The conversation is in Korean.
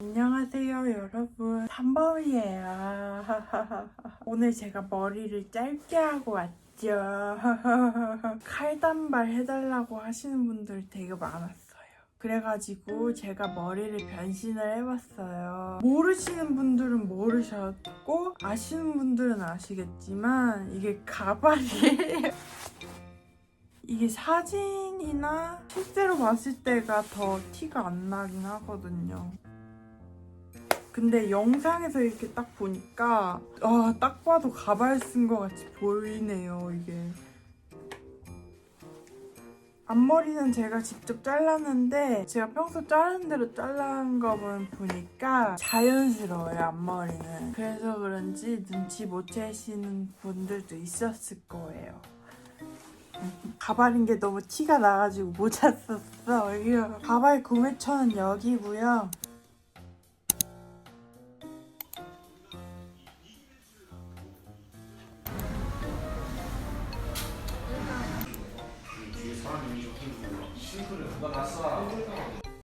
안녕하세요 여러분. 삼범이에요. 오늘 제가 머리를 짧게 하고 왔죠. 칼단발 해달라고 하시는 분들 되게 많았어요. 그래가지고 제가 머리를 변신을 해봤어요. 모르시는 분들은 모르셨고 아시는 분들은 아시겠지만 이게 가발이에요. 이게 사진이나 실제로 봤을 때가 더 티가 안 나긴 하거든요. 근데 영상에서 이렇게 딱 보니까 아, 딱 봐도 가발 쓴 것 같이 보이네요, 이게. 앞머리는 제가 직접 잘랐는데 제가 평소 자르는 대로 자른 거만 보니까 자연스러워요, 앞머리는. 그래서 그런지 눈치 못 채시는 분들도 있었을 거예요. 가발인 게 너무 티가 나가지고 못. 이거. 가발 구매처는 여기고요. 사람이 좀 힘들어. 싱크를 누가 다 쏴.